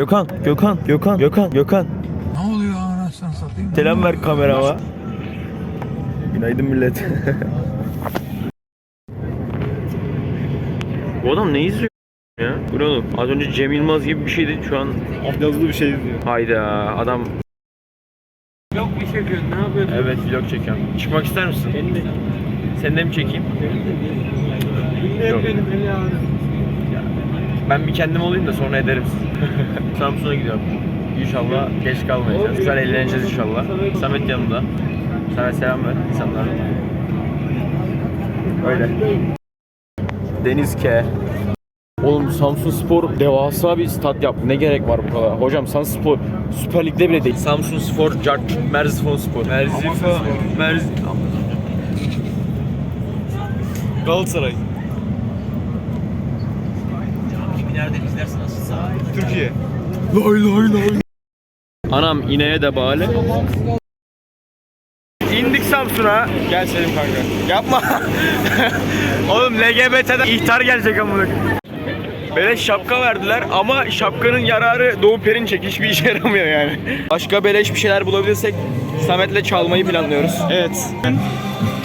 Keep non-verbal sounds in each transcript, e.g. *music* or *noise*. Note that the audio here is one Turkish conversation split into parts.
Gökhan, Gökhan, Gökhan, Gökhan, Gökhan. Ne oluyor anasını satayım? Selam ver kamerama. Günaydın millet. Bu adam ne izliyor ya? Bu ne oğlum? Az önce Cem Yılmaz gibi bir şeydi şu an. Yazılı bir şey izliyor. Hayda adam. Yok bir şey yapıyorsun. Ne yapıyorsun? Evet vlog çekiyorum. Çıkmak ister misin? Beni de. Seni de mi çekeyim? Yok. Benim beni yavrum. Ben bir kendim olayım da sonra ederim sizi. *laughs* Samsun'a gidiyorum. İnşallah geç kalmayacağız. Güzel eğleneceğiz inşallah. Samet yanımda. Sana selam ver insanlara. Öyle. Deniz K. Oğlum Samsun Spor devasa bir stat yaptı. Ne gerek var bu kadar? Hocam Samsun Spor Süper Lig'de bile değil. Samsun Spor, Cart, Merzifon Spor. Merzifon. Merz... Galatasaray. Nereden izlersin aslında? Türkiye. Anam ineğe de bağlı. İndik Samsun'a. Gel Selim kanka. Yapma. *laughs* Oğlum LGBT'den ihtar gelecek amına. Beleş şapka verdiler ama şapkanın yararı Doğu Perinçek hiçbir işe yaramıyor yani. Başka beleş bir şeyler bulabilirsek Samet'le çalmayı planlıyoruz. Evet.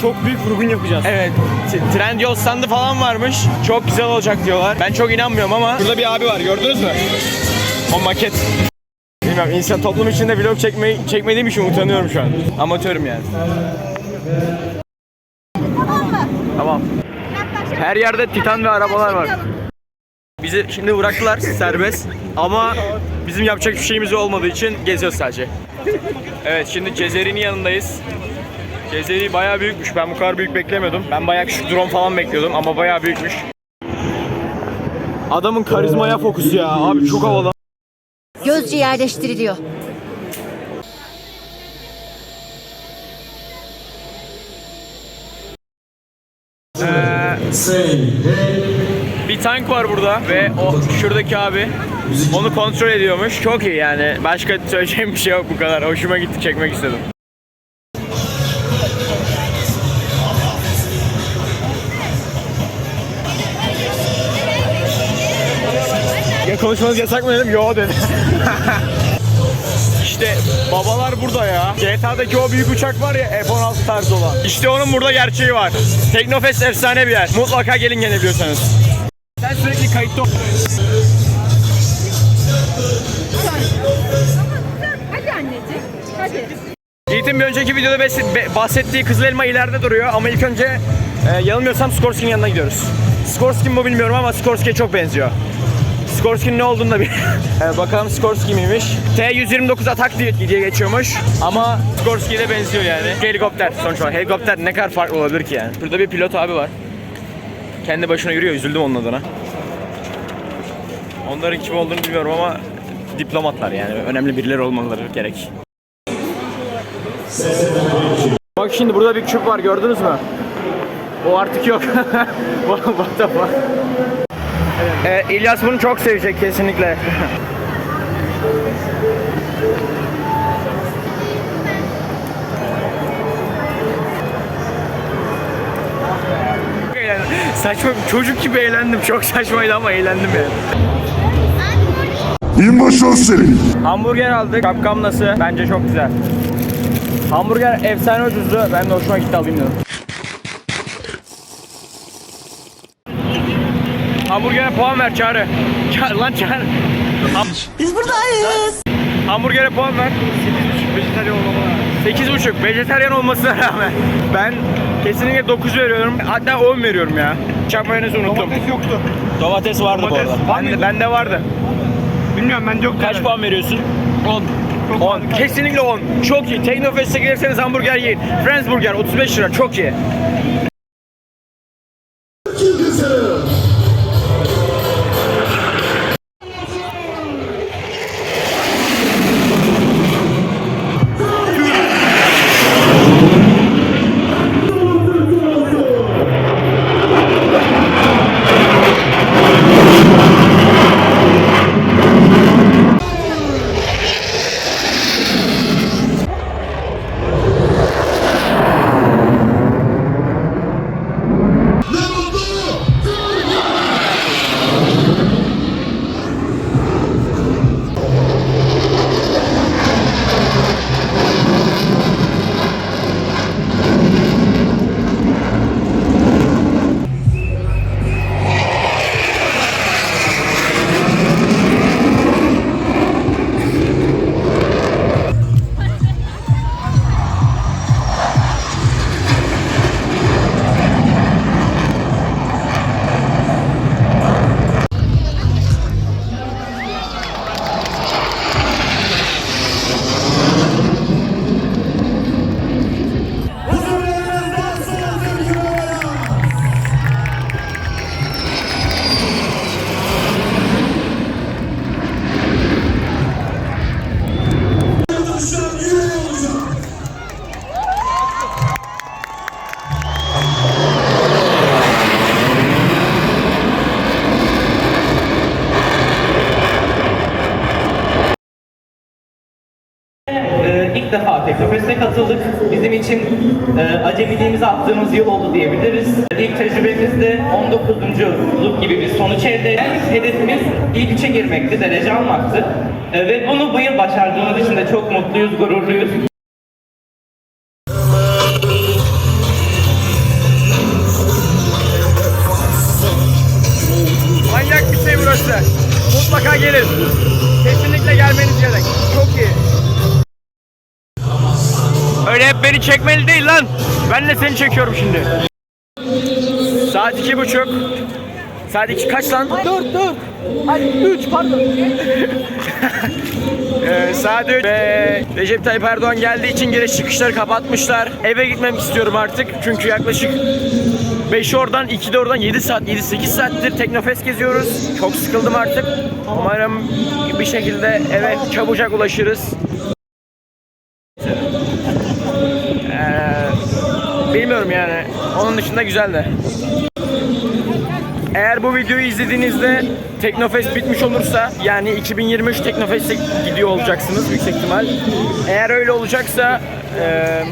Çok büyük vurgun yapacağız. Evet. t- Trendyol standı falan varmış. Çok güzel olacak diyorlar. Ben çok inanmıyorum ama. Burada bir abi var gördünüz mü? O maket. Bilmiyorum insan toplum içinde vlog çekmeyi çekmediğim için utanıyorum şu an. Amatörüm yani. Tamam. Her yerde titan ve arabalar var. Bizi şimdi bıraktılar serbest ama bizim yapacak bir şeyimiz olmadığı için geziyoruz sadece. Evet şimdi Cezeri'nin yanındayız. Cezeri bayağı büyükmüş. Ben bu kadar büyük beklemiyordum. Ben bayağı küçük drone falan bekliyordum ama bayağı büyükmüş. Adamın karizmaya fokusu ya. Abi çok havalı. Gözcü yerleştiriliyor. Bir tank var burada ve o şuradaki abi onu kontrol ediyormuş. Çok iyi yani. Başka söyleyeceğim bir şey yok bu kadar. Hoşuma gitti çekmek istedim. Ya konuşmanız yasak mı dedim? Yo dedi. *laughs* İşte babalar burada ya. GTA'daki o büyük uçak var ya F-16 tarzı olan. İşte onun burada gerçeği var. Teknofest efsane bir yer. Mutlaka gelin gelebiliyorsanız. Sen sürekli kayıtta ol. Hadi anneciğim, hadi. Yiğit'in bir önceki videoda bahsettiği kızıl elma ileride duruyor ama ilk önce e, yanılmıyorsam Skorsky'nin yanına gidiyoruz. Skorsky mi bilmiyorum ama Skorsky'ye çok benziyor. Skorsky'nin ne olduğunu da bilmiyorum. *laughs* E, bakalım Skorsky miymiş? T-129 Atak diye, diye geçiyormuş ama Skorsky'ye de benziyor yani. Helikopter sonuç olarak. Helikopter ne kadar farklı olabilir ki yani? Burada bir pilot abi var. Kendi başına yürüyor. Üzüldüm onun adına. Onların kim olduğunu bilmiyorum ama diplomatlar yani. Önemli birileri olmaları gerek. Bak şimdi burada bir küp var gördünüz mü? O artık yok. *laughs* What the fuck? Ee, İlyas bunu çok sevecek kesinlikle. Saçma çocuk gibi eğlendim. Çok saçmaydı ama eğlendim yani. İnbaşı senin. Hamburger aldık. Şapkam nasıl? Bence çok güzel. Hamburger efsane ucuzdu. Ben de hoşuma gitti alayım dedim. Hamburgere puan ver Çağrı. Çağrı lan Çağrı. Biz buradayız. Hamburgere puan ver. 8.5 vejetaryen olmama 8.5 vejetaryen olmasına rağmen ben kesinlikle 9 veriyorum. Hatta 10 veriyorum ya. Çap mayonezi unuttum. Domates yoktu. Domates vardı Domates bu arada. var Bende, mıydı? bende vardı. Bilmiyorum bence yok. Kaç puan veriyorsun? 10. 10. Kesinlikle 10. Çok iyi. Teknofest'e gelirseniz hamburger yiyin. Friends Burger 35 lira. Çok iyi. Attığımız yıl oldu diyebiliriz. İlk tecrübemizde 19. gibi bir sonuç elde ettik. Hedefimiz ilk girmekti, derece almaktı. Ee, Ve bunu bu yıl başardığımız için de çok mutluyuz, gururluyuz. Manyak bir şey burası. Mutlaka gelin. Kesinlikle gelmeniz gerek. Çok hep beni çekmeli değil lan. Ben de seni çekiyorum şimdi. Saat iki buçuk. Saat iki kaç lan? Dört dört. Ay üç pardon. *laughs* Ee, saat 3 ve Recep Tayyip Erdoğan geldiği için giriş çıkışları kapatmışlar. Eve gitmek istiyorum artık çünkü yaklaşık 5 oradan 2 de oradan 7 saat 7-8 saattir Teknofest geziyoruz. Çok sıkıldım artık. Umarım bir şekilde eve çabucak ulaşırız. Ee, bilmiyorum yani. Onun dışında güzel de. Eğer bu videoyu izlediğinizde Teknofest bitmiş olursa yani 2023 Teknofest'e gidiyor olacaksınız yüksek ihtimal. Eğer öyle olacaksa e,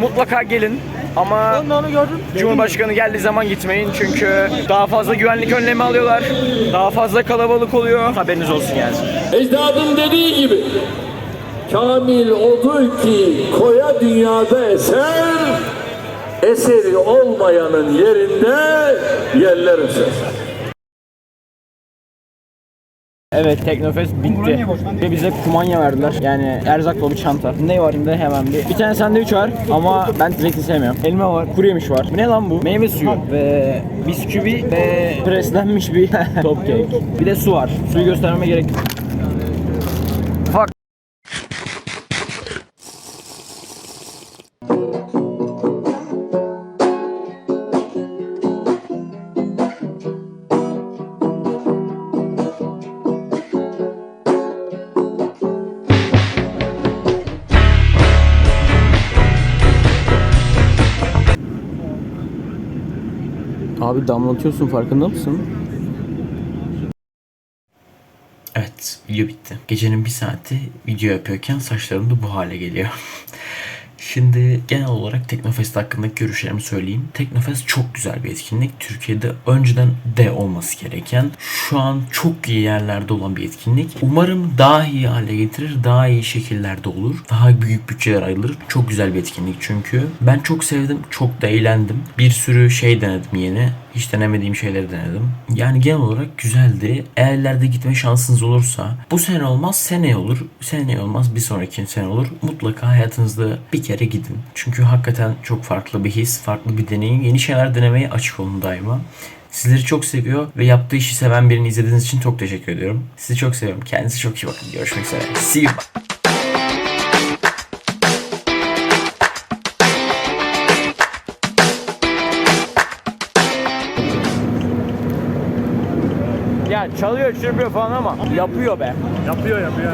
mutlaka gelin ama Cumhurbaşkanı geldiği zaman gitmeyin çünkü daha fazla güvenlik önlemi alıyorlar. Daha fazla kalabalık oluyor. Haberiniz olsun yani. Ecdadım dediği gibi Kamil odur ki koya dünyada eser Eseri olmayanın yerinde yerler eser. Evet Teknofest bitti. Ve bize kumanya verdiler. Yani erzak dolu bir çanta. Ne var şimdi hemen bir. Bir tane sandviç var ama ben zeytin sevmiyorum. Elma var, kuru yemiş var. Bu ne lan bu? Meyve suyu ve bisküvi ve preslenmiş bir *laughs* top cake. Bir de su var. Suyu göstermeme gerek yok. Abi damlatıyorsun farkında mısın? Evet, video bitti. Gecenin bir saati video yapıyorken saçlarım da bu hale geliyor. *laughs* Şimdi genel olarak Teknofest hakkındaki görüşlerimi söyleyeyim. Teknofest çok güzel bir etkinlik. Türkiye'de önceden de olması gereken, şu an çok iyi yerlerde olan bir etkinlik. Umarım daha iyi hale getirir, daha iyi şekillerde olur. Daha büyük bütçeler ayrılır. Çok güzel bir etkinlik çünkü. Ben çok sevdim, çok da eğlendim. Bir sürü şey denedim yeni. Hiç denemediğim şeyleri denedim. Yani genel olarak güzeldi. Eğer ileride gitme şansınız olursa bu sene olmaz seneye olur. Seneye olmaz bir sonraki sene olur. Mutlaka hayatınızda bir kere gidin. Çünkü hakikaten çok farklı bir his, farklı bir deneyim. Yeni şeyler denemeye açık olun daima. Sizleri çok seviyor ve yaptığı işi seven birini izlediğiniz için çok teşekkür ediyorum. Sizi çok seviyorum. Kendinize çok iyi bakın. Görüşmek üzere. See you. Ya çalıyor çırpıyor falan ama yapıyor be. Yapıyor yapıyor.